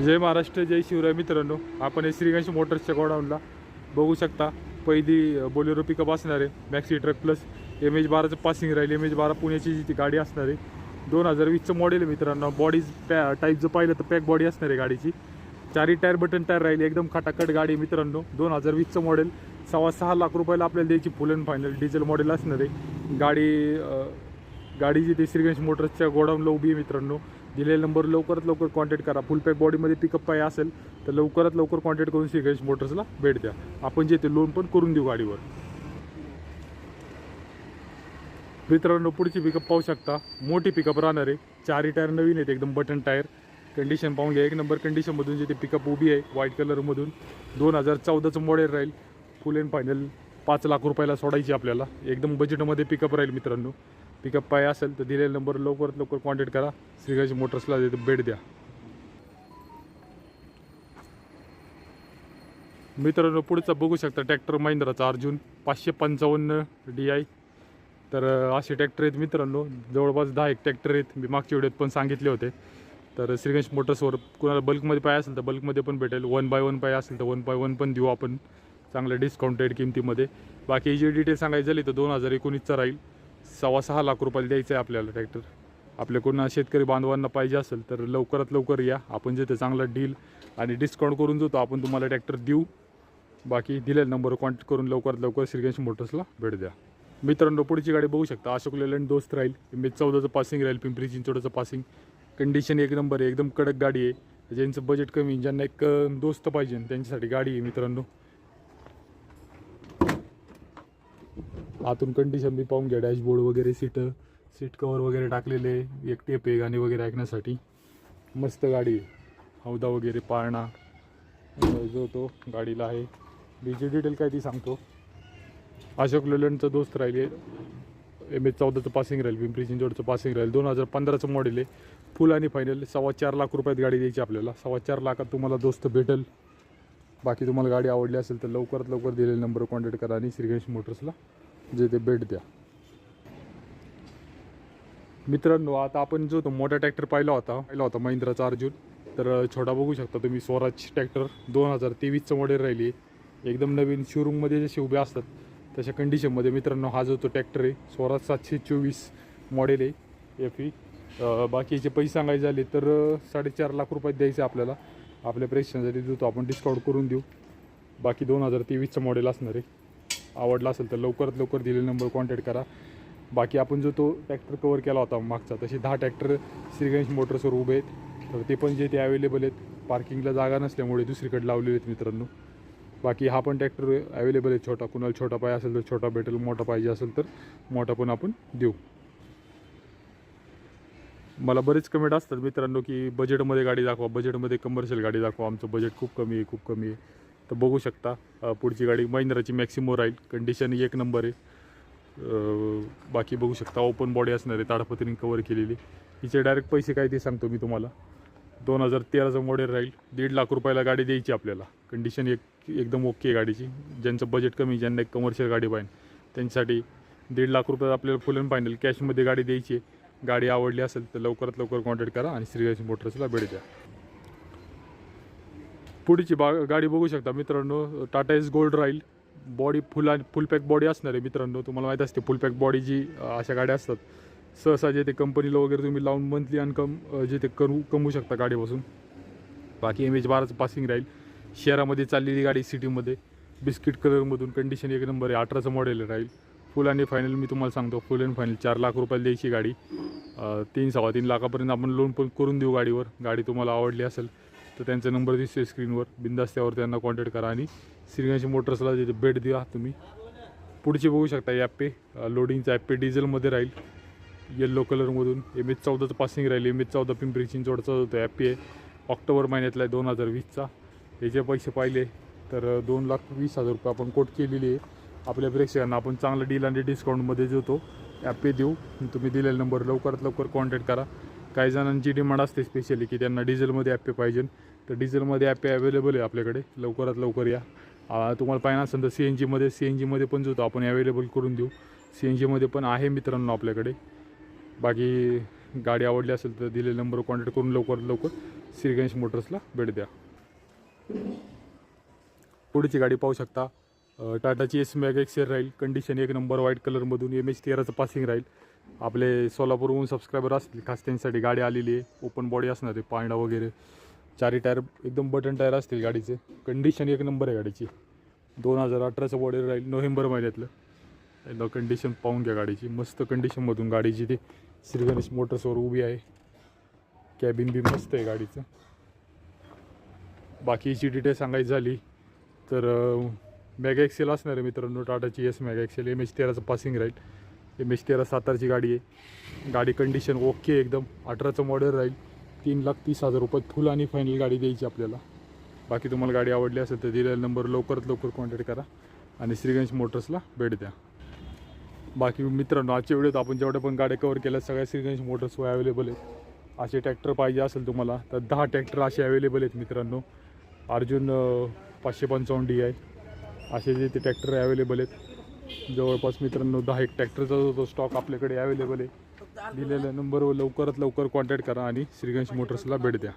जय महाराष्ट्र जय शिवराय मित्रांनो. आपण हे श्रीगंश मोटर्सच्या गोडाऊनला बघू शकता. पहिली बोलेरो पिकअप असणार आहे. Maxi truck plus M H बाराचं passing राहील. एम एच बारा पुण्याची जी ती गाडी असणार आहे. दोन हजार वीसचं मॉडेल आहे मित्रांनो. बॉडीज पॅ टाईप जर पाहिलं तर पॅक बॉडी असणार आहे गाडीची. चारी टायर बटन टायर राहील. एकदम खटाखट गाडी मित्रांनो. दोन हजार वीसचं मॉडेल सव्वा सहा लाख रुपयाला आपल्याला द्यायची full and final diesel model असणार आहे. गाडी गाडी जी ते श्रीगणेश मोटर्सच्या गोडाऊनला उभी आहे मित्रांनो. दिलेला नंबर लवकरात लवकर कॉन्टॅक्ट करा. फुल पॅक बॉडीमध्ये पिकअप पाय असेल तर लवकरात लवकर कॉन्टॅक्ट करून श्रीगणेश मोटर्सला भेट द्या. आपण जे ते लोन पण करून देऊ गाडीवर. मित्रांनो पुढची पिकअप पाहू शकता. मोठी पिकअप राहणार आहे. चारही टायर नवीन आहेत एकदम बटन टायर कंडिशन पाहून घ्या. एक नंबर कंडिशनमधून जे ते पिकअप उभी आहे व्हाईट कलरमधून दोन हजार चौदाचं मॉडेल राहील. फुल अँड फायनल पाच लाख रुपयाला सोडायची आपल्याला. एकदम बजेटमध्ये पिकअप राहील मित्रांनो. पिकअप पाय असेल तर दिलेला नंबर लवकरात लवकर कॉन्टॅक्ट करा. श्रीगाजी मोटर्सला भेट द्या. मित्रांनो पुढचा बघू शकता ट्रॅक्टर महिंद्राचा अर्जुन पाचशे पंचावन्न डी आय तर असे ट्रॅक्टर आहेत मित्रांनो. जवळपास दहा एक ट्रॅक्टर आहेत. मी मागच्या व्हिडिओत पण सांगितले होते. तर श्रीगंश मोटर्सवर कुणाला बल्कमध्ये पाय असेल तर बल्कमध्ये पण भेटेल. वन बाय वन पाय असेल तर वन बाय वन पण देऊ आपण. चांगल्या डिस्काउंटेड किमतीमध्ये. बाकी जी डिटेल सांगायची झाली तर दोन हजार एकोणीसचा राहील. सव्वा सहा लाख रुपयाला द्यायचं आहे आपल्याला ट्रॅक्टर आपल्याकडून शेतकरी बांधवांना पाहिजे असेल तर लवकरात लवकर या. आपण जे ते चांगला डील आणि डिस्काउंट करून जातो आपण तुम्हाला ट्रॅक्टर देऊ. बाकी दिलेल्या नंबर कॉन्टॅक्ट करून लवकरात लवकर श्रीगंश मोटर्सला भेट द्या. मित्रांनो पुढची गाडी बघू शकता. अशोक लेलँड दोस्त राहील. एम एच चौदाचं पासिंग राहील पिंपरी चिंचवडचं पासिंग कंडिशन एक नंबर आहे एकदम कडक गाडी आहे. ज्यांचं बजेट कमी ज्यांना एक दोस्त पाहिजे त्यांच्यासाठी गाडी आहे मित्रांनो. आतून कंडिशन मी पाहून घ्या. डॅशबोर्ड वगैरे सीट सीट कवर वगैरे टाकलेले एकटे एक टेप आहे गाणी वगैरे ऐकण्यासाठी. मस्त गाडी हौदा वगैरे पाळणा. जो तो गाडीला आहे. बीची डिटेल काय ती सांगतो. अशोक लेलंडचं दोस्त राहील एम एच चौदाचं पासिंग राहील पिंपरी चिंचवडचं पासिंग राहील. दोन हजार पंधराचं मॉडेल आहे. फुल आणि फायनल सव्वा चार लाख रुपयात गाडी द्यायची आपल्याला. सव्वा चार लाखात तुम्हाला दोस्त भेटेल. बाकी तुम्हाला गाडी आवडली असेल तर लवकरात लवकर दिलेल्या नंबर कॉन्टॅक्ट करा आणि श्रीगणेश मोटर्सला जे ते भेट द्या. मित्रांनो आता आपण जो तो मोठा ट्रॅक्टर पाहिला होता पाहिला होता महिंद्राचा अर्जुन तर छोटा बघू शकता तुम्ही स्वराज ट्रॅक्टर दोन हजार तेवीसचं मॉडेल राहिली. एकदम नवीन शोरूममध्ये जसे उभे असतात तशा कंडिशनमध्ये मित्रांनो हा जो तो ट्रॅक्टर आहे स्वराज सातशे चोवीस मॉडेल आहे एफ ई बाकीचे पैसे सांगायचे झाले तर साडेचार लाख रुपयात द्यायचे आपल्याला. आपल्या प्रेक्षांसाठी जो तो आपण डिस्काउंट करून देऊ. बाकी दोन हजार तेवीसचं मॉडेल असणार आहे. आवडला असेल तर लवकरात लवकर दिलेला नंबर कॉन्टॅक्ट करा. बाकी आपण जो तो ट्रॅक्टर कवर केला होता मागचा तसे दहा ट्रॅक्टर श्रीगणेश मोटर्सवर उभे आहेत. तर ते पण जे ते अवेलेबल आहेत. पार्किंगला जागा नसल्यामुळे दुसरीकडे लावलेले आहेत मित्रांनो. बाकी हा पण ट्रॅक्टर अवेलेबल आहे छोटा. कुणाला छोटा पाय असेल तर छोटा भेटेल मोठा पाहिजे असेल तर मोठा पण आपण देऊ. मला बरेच कमेंट असतात मित्रांनो की बजेटमध्ये गाडी दाखवा बजेटमध्ये कमर्शियल गाडी दाखवा. आमचं बजेट खूप कमी आहे खूप कमी आहे. तर बघू शकता पुढची गाडी महिंद्राची मॅक्सिमो राहील. कंडिशन एक नंबर आहे. बाकी बघू शकता ओपन बॉडी असणार आहे ताडपत्रीने कवर केलेली. हिचे डायरेक्ट पैसे काय ते सांगतो मी तुम्हाला. दोन हजार तेराचं मॉडेल राहील. दीड लाख रुपयाला गाडी द्यायची आपल्याला. कंडिशन एक एकदम ओके आहे गाडीची. ज्यांचं बजेट कमी ज्यांना एक कमर्शियल गाडी पाहिजे त्यांच्यासाठी दीड लाख रुपयात आपल्याला फुल अँड फायनल कॅशमध्ये गाडी द्यायची आहे. गाडी आवडली असेल तर लवकरात लवकर कॉन्टॅक्ट करा आणि श्रीगाची मोटर्सला भेट द्या. पुढची बा गाडी बघू शकता मित्रांनो. टाटा एस गोल्ड राहील बॉडी फुल आणि फुल पॅक बॉडी असणार आहे मित्रांनो. तुम्हाला माहीत असते फुल पॅक बॉडी जी अशा गाड्या असतात. सहसा जे ते कंपनीला वगैरे तुम्ही लावून मंथली अनकम जे ते करू कमवू शकता गाडीपासून. बाकी एम एच बाराचं पासिंग राहील शहरामध्ये चाललेली गाडी सिटीमध्ये. बिस्किट कलरमधून कंडिशन एक नंबर आहे अठराचं मॉडेल राहील फुल आणि फायनल मी तुम्हाला सांगतो फुल अँड फायनल चार लाख रुपयाला द्यायची गाडी. तीन सव्वा तीन लाखापर्यंत आपण लोन पण करून देऊ गाडीवर. गाडी तुम्हाला आवडली असेल तर त्यांचा नंबर दिसतोय स्क्रीनवर बिंदास त्यावर त्यांना कॉन्टॅक्ट करा आणि श्रीगणेश मोटर्सला तिथे भेट द्या तुम्ही. पुढची बघू शकता ॲपे लोडिंगचा ॲपे डिझेलमध्ये राहील. येल्लो कलरमधून एम एच चौदाचं पासिंग राहील. एम एच चौदा पिंपरी चिंचवडचा जो तो ॲपी आहे ऑक्टोबर महिन्यातला आहे दोन हजार वीसचा. याचे पैसे पाहिले तर दोन लाख वीस हजार रुपये आपण कोट केलेली आहे. आपल्या प्रेक्षकांना आपण चांगलं डील आणि डिस्काउंटमध्ये देतो. तो ॲपे देऊ. तुम्ही दिलेला नंबर लवकरात लवकर कॉन्टॅक्ट करा. काही जणांची डिमांड असते स्पेशली की त्यांना डिझेलमध्ये ॲपे पाहिजे. तर डिझेलमध्ये ॲपे अवेलेबल आहे आपल्याकडे. लवकरात लवकर या. तुम्हाला पाहिजे असेल तर सी एन जीमध्ये सी एन जीमध्ये पण जो आपण अवेलेबल करून देऊ. सी एन जीमध्ये पण आहे मित्रांनो आपल्याकडे. बाकी गाडी आवडली असेल तर दिलेल्या नंबर कॉन्टॅक्ट करून लवकरात लवकर श्रीगणेश मोटर्सला भेट द्या. पुढची गाडी पाहू शकता. टाटाची एस मॅग एक्सेल राहील. कंडिशन एक नंबर व्हाईट कलरमधून एम एच तेराचं पासिंग राहील. आपले सोलापूरहून सबस्क्रायबर असतील खास त्यांच्यासाठी गाडी आलेली आहे. ओपन बॉडी असणार आहे पांडा वगैरे. चारी टायर एकदम बटन टायर असतील गाडीचे. कंडिशन एक नंबर आहे गाडीची. दोन हजार अठराचं बॉडी राहील नोव्हेंबर महिन्यातलं. एकदा कंडिशन पाहून घ्या गाडीची. मस्त कंडिशनमधून गाडीची ती. श्री गणेश मोटर्सवर उभी आहे. कॅबिन बी मस्त आहे गाडीचं. बाकीची डिटेल सांगायची झाली तर मॅगा एक्सेल असणार आहे मित्रांनो. टाटाची Ace Mega XL M H तेराचं passing राहील एम एच तेरा सातारची गाडी आहे. गाडी कंडिशन ओके एकदम. अठराचं मॉडेल राहील. तीन लाख तीस हजार रुपयात फुल आणि फायनल गाडी द्यायची आपल्याला. बाकी तुम्हाला गाडी आवडली असेल तर दिलेला नंबर लवकरात लवकर कॉन्टॅक्ट करा. आणि श्रीगणेश मोटर्सला भेट द्या. बाकी मित्रांनो आजच्या व्हिडिओत आपण जेवढ्या पण गाड्या कवर केल्या सगळ्या श्रीगणेश मोटर्सवर अवेलेबल आहेत. असे ट्रॅक्टर पाहिजे असेल तुम्हाला तर दहा ट्रॅक्टर असे अवेलेबल आहेत मित्रांनो. अर्जुन पाचशे पंचावन्न डी आहे असे जे ते ट्रॅक्टर अवेलेबल आहेत. जवळपास मित्रांनो दहा एक ट्रॅक्टरचा जो तो स्टॉक आपल्याकडे अवेलेबल आहे दिलेल्या नंबरवर लवकरात लवकर कॉन्टॅक्ट करा आणि श्रीगणेश मोटर्सला भेट द्या.